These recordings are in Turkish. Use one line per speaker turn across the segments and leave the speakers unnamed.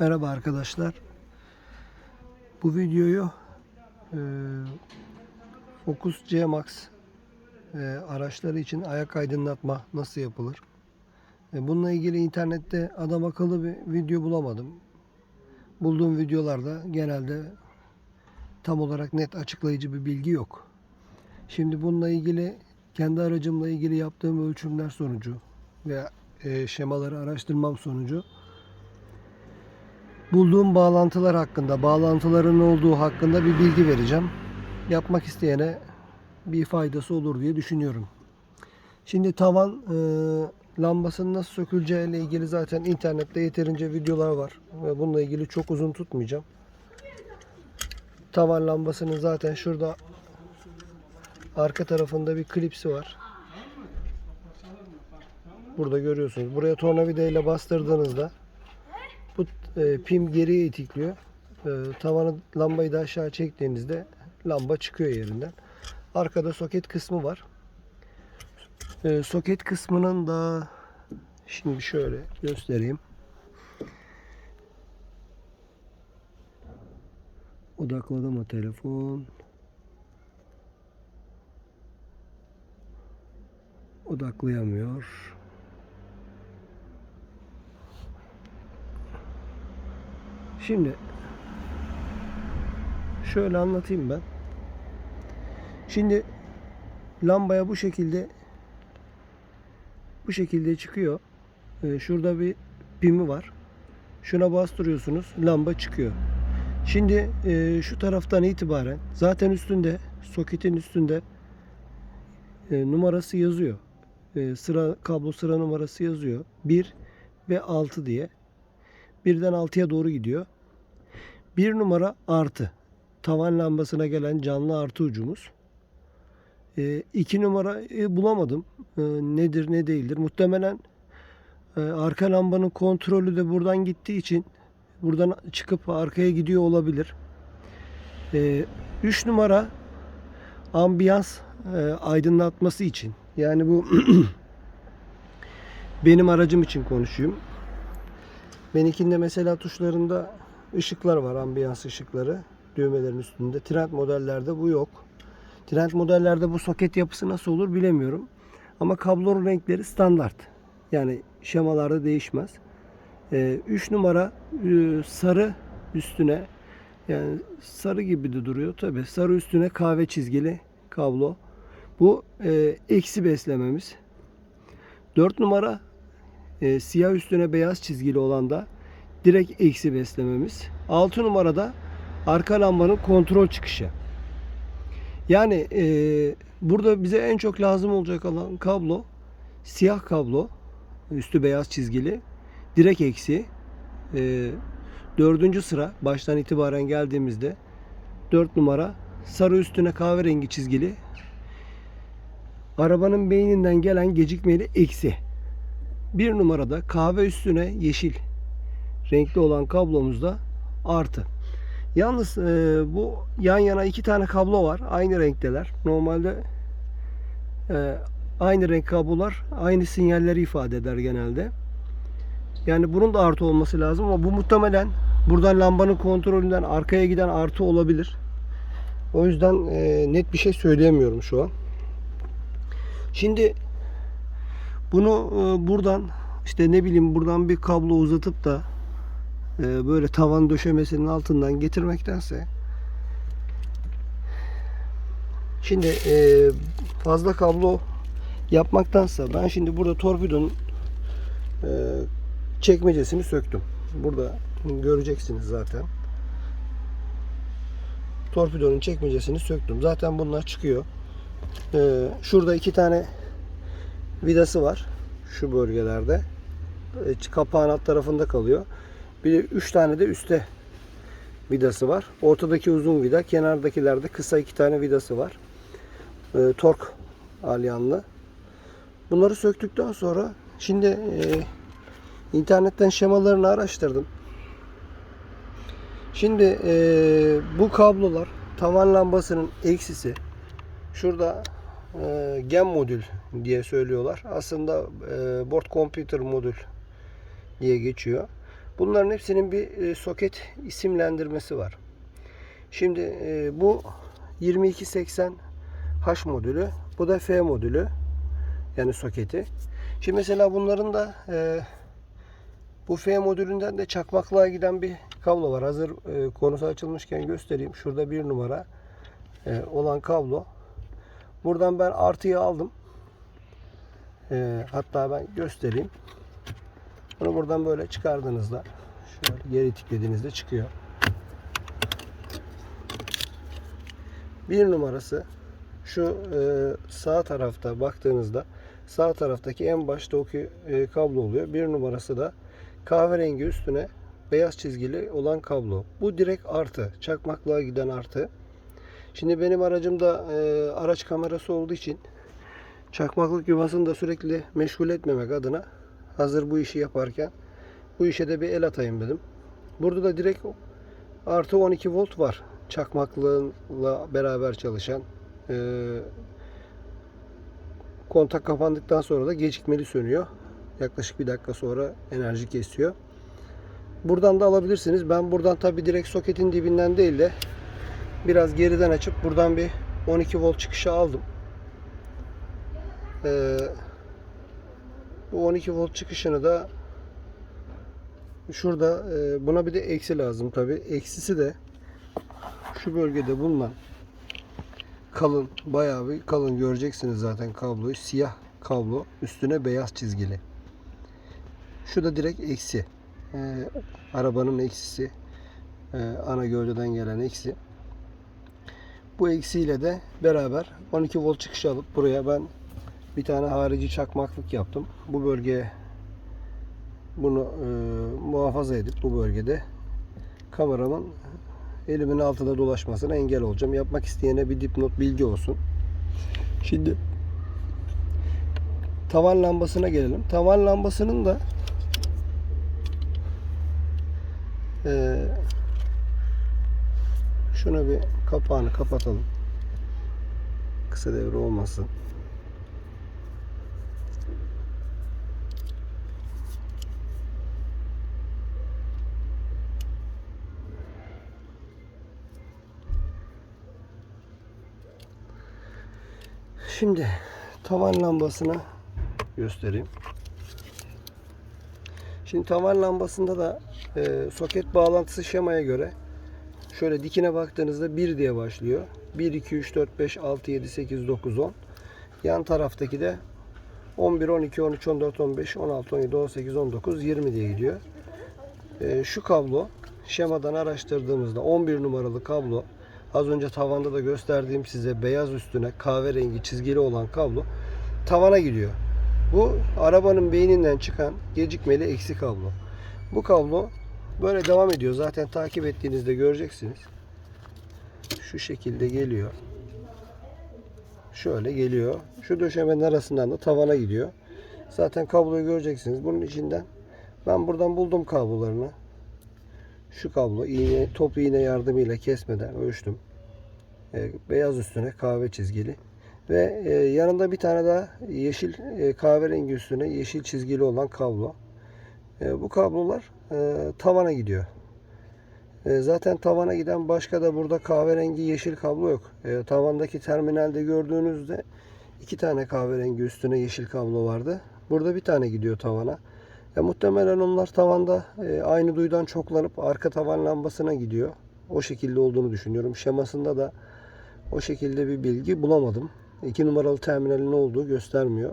Merhaba arkadaşlar. Bu videoyu e, Focus C-Max e, araçları için ayak aydınlatma nasıl yapılır? E, bununla ilgili internette adam akıllı bir video bulamadım. Bulduğum videolarda genelde tam olarak net açıklayıcı bir bilgi yok. Şimdi bununla ilgili kendi aracımla ilgili yaptığım ölçümler sonucu ve e, şemaları araştırmam sonucu bulduğum bağlantılar hakkında, bağlantıların olduğu hakkında bir bilgi vereceğim. Yapmak isteyene bir faydası olur diye düşünüyorum. Şimdi tavan e, lambasının nasıl söküleceği ile ilgili zaten internette yeterince videolar var. Ve bununla ilgili çok uzun tutmayacağım. Tavan lambasının zaten şurada arka tarafında bir klipsi var. Burada görüyorsunuz. Buraya tornavida ile bastırdığınızda e, pim geriye itikliyor. E, tavanı lambayı da aşağı çektiğinizde lamba çıkıyor yerinden. Arkada soket kısmı var. E, soket kısmının da şimdi şöyle göstereyim. Odakladı mı telefon? Odaklayamıyor. Şimdi şöyle anlatayım ben. Şimdi lambaya bu şekilde bu şekilde çıkıyor. Ee, şurada bir pimi var. Şuna bastırıyorsunuz. Lamba çıkıyor. Şimdi e, şu taraftan itibaren zaten üstünde soketin üstünde e, numarası yazıyor. E, sıra kablo sıra numarası yazıyor. 1 ve 6 diye. Birden 6'ya doğru gidiyor. Bir numara artı. Tavan lambasına gelen canlı artı ucumuz. E, iki numara e, bulamadım. E, nedir ne değildir. Muhtemelen e, arka lambanın kontrolü de buradan gittiği için buradan çıkıp arkaya gidiyor olabilir. E, üç numara ambiyans e, aydınlatması için. Yani bu benim aracım için konuşayım. Benimkinde mesela tuşlarında ışıklar var, ambiyans ışıkları düğmelerin üstünde. Trend modellerde bu yok. Trend modellerde bu soket yapısı nasıl olur bilemiyorum. Ama kablo renkleri standart. Yani şemalarda değişmez. 3 numara e, sarı üstüne yani sarı gibi de duruyor tabi. Sarı üstüne kahve çizgili kablo. Bu e, eksi beslememiz. 4 numara e, siyah üstüne beyaz çizgili olan da direkt eksi beslememiz. 6 numarada arka lambanın kontrol çıkışı. Yani e, burada bize en çok lazım olacak olan kablo siyah kablo. Üstü beyaz çizgili. Direkt eksi. E, dördüncü sıra baştan itibaren geldiğimizde 4 numara sarı üstüne kahverengi çizgili. Arabanın beyninden gelen gecikmeli eksi. Bir numarada kahve üstüne yeşil renkli olan kablomuzda artı. Yalnız e, bu yan yana iki tane kablo var. Aynı renkteler. Normalde e, aynı renk kablolar aynı sinyalleri ifade eder genelde. Yani bunun da artı olması lazım ama bu muhtemelen buradan lambanın kontrolünden arkaya giden artı olabilir. O yüzden e, net bir şey söyleyemiyorum şu an. Şimdi bunu e, buradan işte ne bileyim buradan bir kablo uzatıp da e, böyle tavan döşemesinin altından getirmektense şimdi e, fazla kablo yapmaktansa ben şimdi burada torpidonun çekmecesini söktüm. Burada göreceksiniz zaten. Torpidonun çekmecesini söktüm. Zaten bunlar çıkıyor. Şurada iki tane vidası var. Şu bölgelerde. E, kapağın alt tarafında kalıyor. Bir de 3 tane de üstte vidası var. Ortadaki uzun vida, kenardakilerde kısa iki tane vidası var. E, tork alyanlı. Bunları söktükten sonra şimdi e, internetten şemalarını araştırdım. Şimdi e, bu kablolar tavan lambasının eksisi şurada e, gen modül diye söylüyorlar. Aslında e, board computer modül diye geçiyor. Bunların hepsinin bir e, soket isimlendirmesi var. Şimdi bu 2280 H modülü, bu da F modülü. Yani soketi. Şimdi mesela bunların da bu F modülünden de çakmaklığa giden bir kablo var. Hazır e, konusu açılmışken göstereyim. Şurada bir numara olan kablo. Buradan ben artıyı aldım. E, hatta ben göstereyim. Bunu buradan böyle çıkardığınızda şöyle geri itiklediğinizde çıkıyor. Bir numarası şu e, sağ tarafta baktığınızda sağ taraftaki en baştaki e, kablo oluyor. Bir numarası da kahverengi üstüne beyaz çizgili olan kablo. Bu direkt artı. Çakmaklığa giden artı. Şimdi benim aracımda e, araç kamerası olduğu için çakmaklık yuvasını da sürekli meşgul etmemek adına hazır bu işi yaparken bu işe de bir el atayım dedim. Burada da direkt artı 12 volt var. Çakmaklığınla beraber çalışan. E, kontak kapandıktan sonra da gecikmeli sönüyor. Yaklaşık bir dakika sonra enerji kesiyor. Buradan da alabilirsiniz. Ben buradan tabi direkt soketin dibinden değil de biraz geriden açıp buradan bir 12 volt çıkışı aldım. Ee, bu 12 volt çıkışını da şurada e, buna bir de eksi lazım tabi. Eksisi de şu bölgede bulunan kalın bayağı bir kalın göreceksiniz zaten kabloyu. Siyah kablo üstüne beyaz çizgili. Şu da direkt eksi. Ee, arabanın eksisi. Ee, ana gövdeden gelen eksi. Bu eksiyle de beraber 12 volt çıkışı alıp buraya ben bir tane harici çakmaklık yaptım. Bu bölgeye bunu e, muhafaza edip bu bölgede kameramın elimin altında dolaşmasına engel olacağım. Yapmak isteyene bir dipnot bilgi olsun. Şimdi tavan lambasına gelelim. Tavan lambasının da e, şuna bir kapağını kapatalım. Kısa devre olmasın. Şimdi tavan lambasını göstereyim. Şimdi tavan lambasında da e, soket bağlantısı şemaya göre şöyle dikine baktığınızda 1 diye başlıyor. 1, 2, 3, 4, 5, 6, 7, 8, 9, 10. Yan taraftaki de 11, 12, 13, 14, 15, 16, 17, 18, 19, 20 diye gidiyor. E, şu kablo şemadan araştırdığımızda 11 numaralı kablo Az önce tavanda da gösterdiğim size beyaz üstüne kahverengi çizgili olan kablo tavana gidiyor. Bu arabanın beyninden çıkan gecikmeli eksi kablo. Bu kablo böyle devam ediyor. Zaten takip ettiğinizde göreceksiniz. Şu şekilde geliyor. Şöyle geliyor. Şu döşemenin arasından da tavana gidiyor. Zaten kabloyu göreceksiniz. Bunun içinden ben buradan buldum kablolarını. Şu kablo iğne, top iğne yardımıyla kesmeden ölçtüm. E, beyaz üstüne kahve çizgili. Ve e, yanında bir tane daha yeşil e, kahverengi üstüne yeşil çizgili olan kablo. E, bu kablolar e, tavana gidiyor. E, zaten tavana giden başka da burada kahverengi yeşil kablo yok. E, tavandaki terminalde gördüğünüzde iki tane kahverengi üstüne yeşil kablo vardı. Burada bir tane gidiyor tavana. Ya muhtemelen onlar tavanda e, aynı duyudan çoklanıp arka tavan lambasına gidiyor. O şekilde olduğunu düşünüyorum. Şemasında da o şekilde bir bilgi bulamadım. 2 numaralı terminalin olduğu göstermiyor.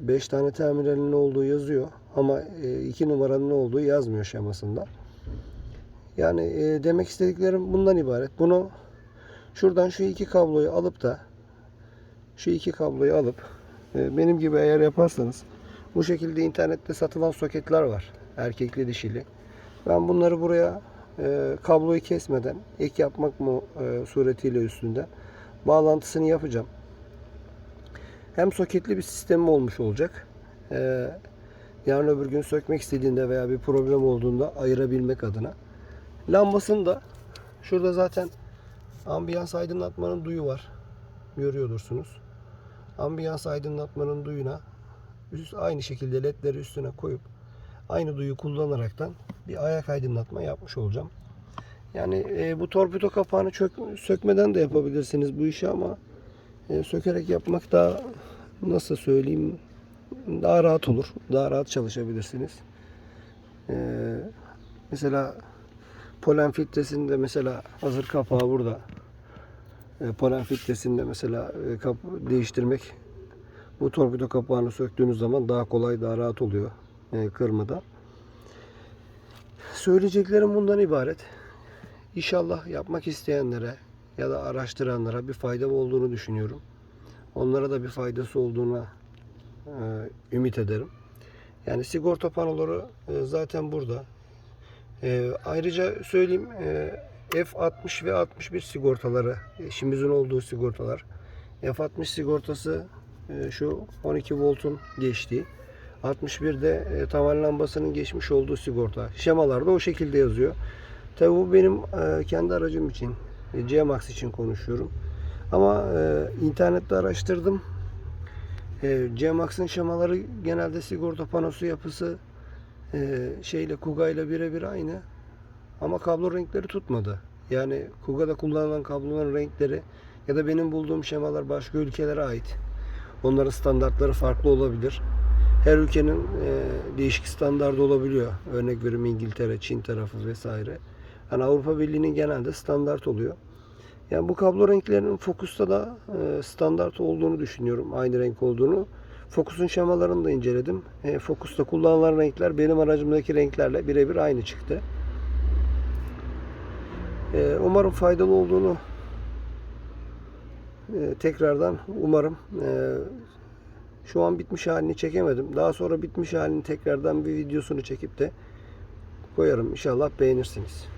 5 tane terminalin olduğu yazıyor ama 2 numaranın ne olduğu yazmıyor şemasında. Yani e, demek istediklerim bundan ibaret. Bunu şuradan şu iki kabloyu alıp da şu iki kabloyu alıp e, benim gibi eğer yaparsanız bu şekilde internette satılan soketler var. Erkekli dişili. Ben bunları buraya e, kabloyu kesmeden ek yapmak mı e, suretiyle üstünde bağlantısını yapacağım. Hem soketli bir sistemim olmuş olacak. E, yarın öbür gün sökmek istediğinde veya bir problem olduğunda ayırabilmek adına. Lambasını da şurada zaten ambiyans aydınlatmanın duyu var. Görüyordursunuz. Ambiyans aydınlatmanın duyuna üst, aynı şekilde ledleri üstüne koyup aynı duyu kullanaraktan bir ayak aydınlatma yapmış olacağım. Yani e, bu torpido kapağını çök, sökmeden de yapabilirsiniz bu işi ama e, sökerek yapmak daha nasıl söyleyeyim daha rahat olur. Daha rahat çalışabilirsiniz. E, mesela polen filtresinde mesela hazır kapağı burada. E, polen filtresinde mesela e, kap, değiştirmek bu torpido kapağını söktüğünüz zaman daha kolay daha rahat oluyor e, kırmadan. Söyleyeceklerim bundan ibaret. İnşallah yapmak isteyenlere ya da araştıranlara bir fayda olduğunu düşünüyorum. Onlara da bir faydası olduğuna ümit ederim. Yani sigorta panoları e, zaten burada. E, ayrıca söyleyeyim e, F60 ve 61 sigortaları işimizin olduğu sigortalar. F60 sigortası e, şu 12 voltun geçtiği. 61'de e, tavan lambasının geçmiş olduğu sigorta. Şemalarda o şekilde yazıyor. Tabi bu benim e, kendi aracım için, e, C-Max için konuşuyorum. Ama e, internette araştırdım. E, C-Max'ın şemaları genelde sigorta panosu yapısı e, şeyle Kuga ile birebir aynı. Ama kablo renkleri tutmadı. Yani Kuga'da kullanılan kabloların renkleri ya da benim bulduğum şemalar başka ülkelere ait. Onların standartları farklı olabilir. Her ülkenin e, değişik standardı olabiliyor. Örnek veriyorum İngiltere, Çin tarafı vesaire. Yani Avrupa Birliği'nin genelde standart oluyor. Yani bu kablo renklerinin Focus'ta da e, standart olduğunu düşünüyorum. Aynı renk olduğunu. Focus'un şemalarını da inceledim. E, Focus'ta kullanılan renkler benim aracımdaki renklerle birebir aynı çıktı. E, umarım faydalı olduğunu tekrardan umarım. Şu an bitmiş halini çekemedim. Daha sonra bitmiş halini tekrardan bir videosunu çekip de koyarım. İnşallah beğenirsiniz.